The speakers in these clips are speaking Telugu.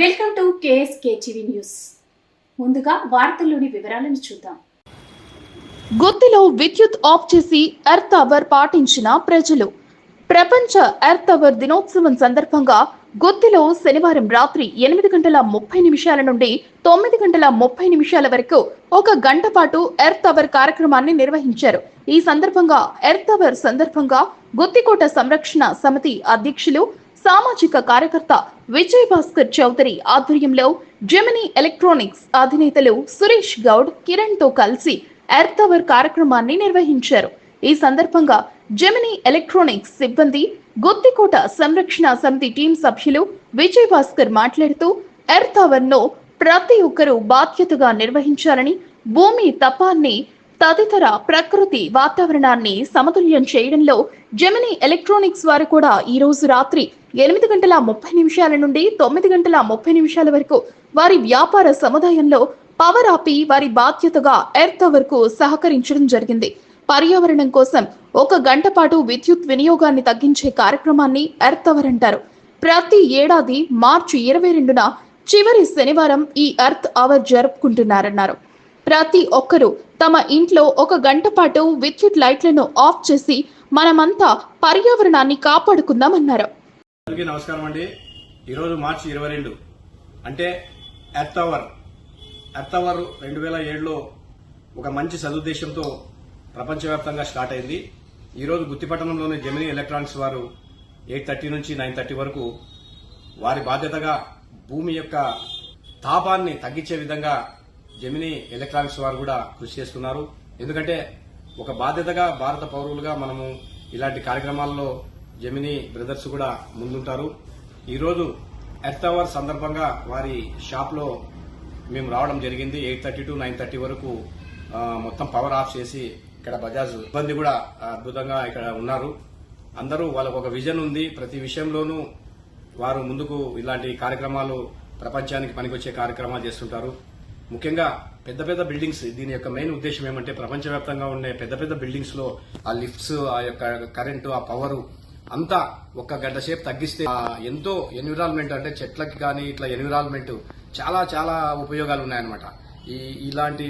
Welcome to KSK TV news. ముందుగా వార్తల్లోని వివరాలను చూద్దాం. గుత్తిలో విద్యుత్ ఆఫ్ చేసి ఎర్త్ అవర్ పాటించిన ప్రజలు. ప్రపంచ ఎర్త్ అవర్ దినోత్సవం సందర్భంగా గుత్తిలో శనివారం రాత్రి ఎనిమిది గంటల ముప్పై నిమిషాల నుండి తొమ్మిది గంటల ముప్పై నిమిషాల వరకు ఒక గంట పాటు ఎర్త్ అవర్ కార్యక్రమాన్ని నిర్వహించారు. ఈ సందర్భంగా ఎర్త్ అవర్ సందర్భంగా గుత్తికోట సంరక్షణ సమితి అధ్యక్షులు సామాజిక కార్యకర్త విజయ్ భాస్కర్ చౌదరి ఆధ్వర్యంలో జెమినీ ఎలక్ట్రానిక్స్ అధినేతలు సురేష్ గౌడ్ కిరణ్తో కలిసి ఎర్త్ అవర్ కార్యక్రమాన్ని నిర్వహించారు. ఈ సందర్భంగా జెమినీ ఎలక్ట్రానిక్స్ సిబ్బంది గుత్తికోట సంరక్షణ సమితి టీం సభ్యులు విజయ్ భాస్కర్ మాట్లాడుతూ ఎర్త్ అవర్ను ప్రతి ఒక్కరూ బాధ్యతగా నిర్వహించాలని భూమి తపాన్ని తదితర ప్రకృతి వాతావరణాన్ని సమతుల్యం చేయడంలో జెమినీ ఎలక్ట్రానిక్స్ వారు కూడా ఈ రోజు రాత్రి ఎనిమిది గంటల ముప్పై నిమిషాల నుండి తొమ్మిది గంటల ముప్పై నిమిషాల వరకు వారి వ్యాపార సముదాయంలో పవర్ ఆపి వారి బాధ్యతగా ఎర్త్ అవర్ సహకరించడం జరిగింది. పర్యావరణం కోసం ఒక గంట పాటు విద్యుత్ వినియోగాన్ని తగ్గించే కార్యక్రమాన్ని ఎర్త్ అవర్ అంటారు. ప్రతి ఏడాది మార్చి ఇరవై రెండున చివరి శనివారం ఈ ఎర్త్ అవర్ జరుపుకుంటున్నారన్నారు. ప్రతి ఒక్కరూ తమ ఇంట్లో ఒక గంట పాటు విద్యుత్ లైట్లను ఆఫ్ చేసి మనమంతా పర్యావరణాన్ని కాపాడుకుందామన్నారు. అందరికీ నమస్కారం అండి. ఈరోజు మార్చి ఇరవై రెండు. అంటే ఎర్త్ అవర్. ఎర్త్ అవర్ రెండు వేల ఏడులో ఒక మంచి సదుద్దేశంతో ప్రపంచవ్యాప్తంగా స్టార్ట్ అయింది. ఈరోజు గుత్తిపట్టణంలోని జెమినీ ఎలక్ట్రానిక్స్ వారు ఎయిట్ థర్టీ నుంచి నైన్ థర్టీ వరకు వారి బాధ్యతగా భూమి యొక్క తాపాన్ని తగ్గించే విధంగా జెమినీ ఎలక్ట్రానిక్స్ వారు కూడా కృషి చేస్తున్నారు. ఎందుకంటే ఒక బాధ్యతగా భారత పౌరులుగా మనము ఇలాంటి కార్యక్రమాల్లో జెమినీ బ్రదర్స్ కూడా ముందుంటారు. ఈరోజు ఎర్త్ అవర్ సందర్భంగా వారి షాప్లో మేము రావడం జరిగింది. Eight thirty to nine thirty వరకు మొత్తం పవర్ ఆఫ్ చేసి ఇక్కడ బజాజ్ ఇబ్బంది కూడా అద్భుతంగా ఇక్కడ ఉన్నారు. అందరూ వాళ్ళకు ఒక విజన్ ఉంది. ప్రతి విషయంలోనూ వారు ముందుకు ఇలాంటి కార్యక్రమాలు ప్రపంచానికి పనికొచ్చే కార్యక్రమాలు చేస్తుంటారు. ముఖ్యంగా పెద్ద పెద్ద బిల్డింగ్స్ దీని యొక్క మెయిన్ ఉద్దేశం ఏమంటే ప్రపంచవ్యాప్తంగా ఉండే పెద్ద పెద్ద బిల్డింగ్స్లో ఆ లిఫ్ట్స్ ఆ యొక్క కరెంటు ఆ పవర్ అంతా ఒక గంట సేపు తగ్గిస్తే ఎంతో ఎన్విరాన్మెంట్ అంటే చెట్లకి కానీ ఇట్లా ఎన్విరాన్మెంట్ చాలా చాలా ఉపయోగాలు ఉన్నాయన్నమాట. ఈ ఇలాంటి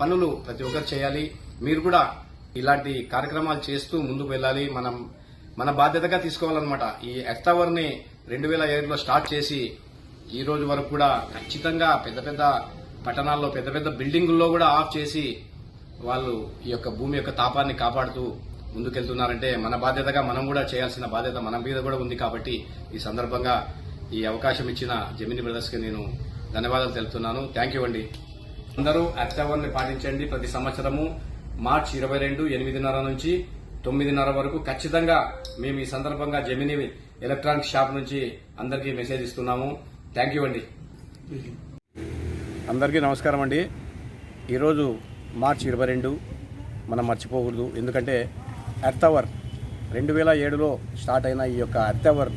పనులు ప్రతి ఒక్కరు చేయాలి. మీరు కూడా ఇలాంటి కార్యక్రమాలు చేస్తూ ముందుకు వెళ్ళాలి. మనం మన బాధ్యతగా తీసుకోవాలన్నమాట. ఈ ఎర్త్ అవర్ని రెండు వేల ఏడులో స్టార్ట్ చేసి ఈ రోజు వరకు కూడా ఖచ్చితంగా పెద్ద పెద్ద పట్టణాల్లో పెద్ద పెద్ద బిల్డింగుల్లో కూడా ఆఫ్ చేసి వాళ్ళు ఈ యొక్క భూమి యొక్క తాపాన్ని కాపాడుతూ ముందుకెళ్తున్నారంటే మన బాధ్యతగా మనం కూడా చేయాల్సిన బాధ్యత మన మీద కూడా ఉంది కాబట్టి ఈ సందర్భంగా ఈ అవకాశం ఇచ్చిన జమిని బ్రదర్స్కి నేను ధన్యవాదాలు తెలుపుతున్నాను. థ్యాంక్ యూ అండి. అందరూ అత్యవర్ని పాటించండి. ప్రతి సంవత్సరము మార్చి ఇరవై రెండు ఎనిమిదిన్నర నుంచి తొమ్మిదిన్నర వరకు ఖచ్చితంగా మేము ఈ సందర్భంగా జమిని ఎలక్ట్రానిక్ షాప్ నుంచి అందరికీ మెసేజ్ ఇస్తున్నాము. థ్యాంక్ యూ అండి. అందరికీ నమస్కారం అండి. ఈరోజు మార్చి ఇరవై రెండు. మనం మర్చిపోకూడదు. ఎందుకంటే ఎర్త్ అవర్ రెండు వేల ఏడులో స్టార్ట్ అయిన ఈ యొక్క ఎర్త్ అవర్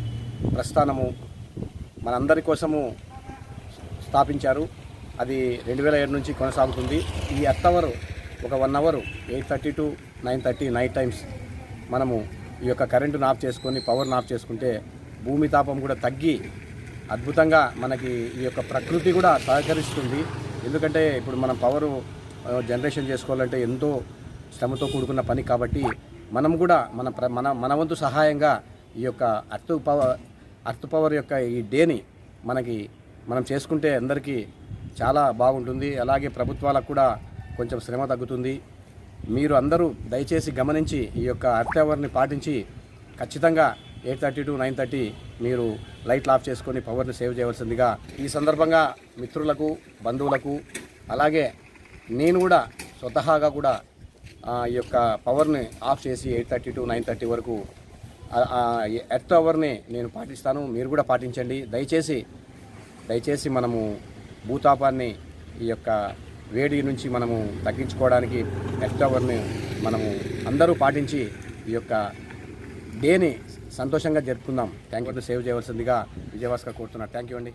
ప్రస్థానము మనందరి కోసము స్థాపించారు. అది రెండు వేల ఏడు నుంచి కొనసాగుతుంది. ఈ ఎర్త్ అవర్ ఒక one hour eight thirty to nine thirty night times మనము ఈ యొక్క కరెంటును ఆఫ్ చేసుకొని పవర్ను ఆఫ్ చేసుకుంటే భూమి తాపం కూడా తగ్గి అద్భుతంగా మనకి ఈ యొక్క ప్రకృతి కూడా సహకరిస్తుంది. ఎందుకంటే ఇప్పుడు మనం పవరు జనరేషన్ చేసుకోవాలంటే ఎంతో శ్రమతో కూడుకున్న పని కాబట్టి మనం కూడా మన ప్ర- మన మన వంతు సహాయంగా ఈ యొక్క అర్త్ పవర్ అర్త్ పవర్ యొక్క ఈ డేని మనకి మనం చేసుకుంటే అందరికీ చాలా బాగుంటుంది. అలాగే ప్రభుత్వాలకు కూడా కొంచెం శ్రమ తగ్గుతుంది. మీరు అందరూ దయచేసి గమనించి ఈ యొక్క అర్త్ అవర్ని పాటించి ఖచ్చితంగా eight thirty to nine thirty మీరు లైట్లు ఆఫ్ చేసుకొని పవర్ని సేవ్ చేయవలసిందిగా ఈ సందర్భంగా మిత్రులకు బంధువులకు అలాగే నేను కూడా స్వతహాగా కూడా ఈ యొక్క పవర్ని ఆఫ్ చేసి eight thirty to nine thirty వరకు ఎర్త్ అవర్ని నేను పాటిస్తాను. మీరు కూడా పాటించండి. దయచేసి దయచేసి మనము భూతాపాన్ని ఈ యొక్క వేడి నుంచి మనము తగ్గించుకోవడానికి ఎర్త్ అవర్ని మనము అందరూ పాటించి ఈ యొక్క డేని సంతోషంగా జరుపుకుందాం. థ్యాంక్ యూ సేవ్ చేయవలసిందిగా విజయవాస్గా కోరుతున్నా థ్యాంక్ యూ అండి.